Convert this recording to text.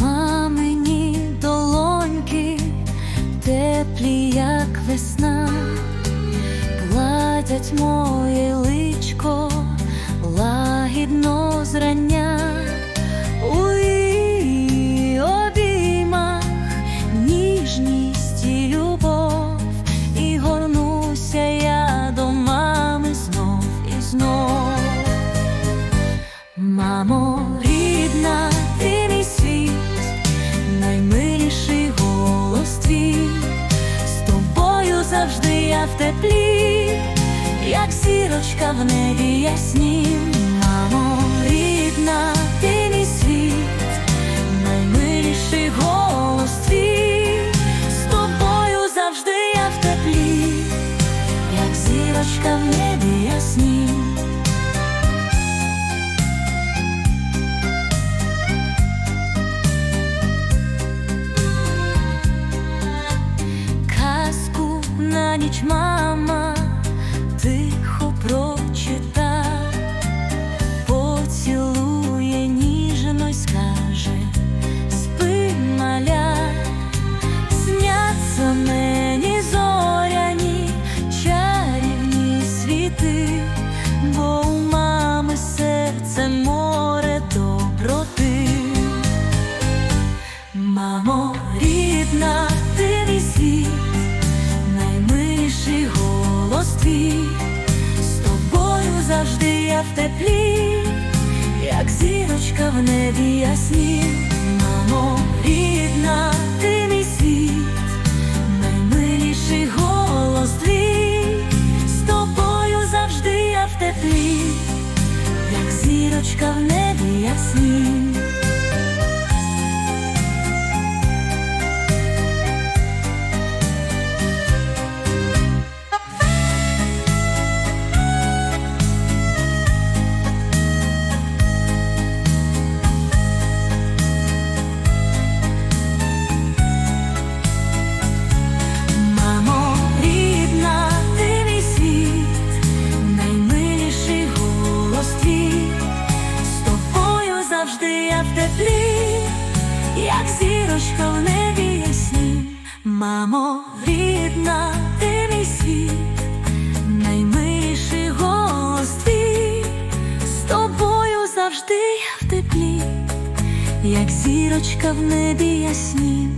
Мамині долоньки, теплі, як весна, гладять моє личко Мамо, рідна, ти мій світ, наймиліший голос твій, з тобою завжди я в теплі, як зірочка в небі ясні, Мамо, рідна, ти ніч голос твій, з тобою завжди я в теплі, як зірочка в небі ясні. Мамо, рідна, ти мій світ, наймиліший голос твій, з тобою завжди я в теплі, як зірочка в небі ясні. Теплі, як зірочка в небі ясні. Мамо, рідна, ти мій світ, наймиліший голос твій, з тобою завжди я в теплі, як зірочка в небі ясні.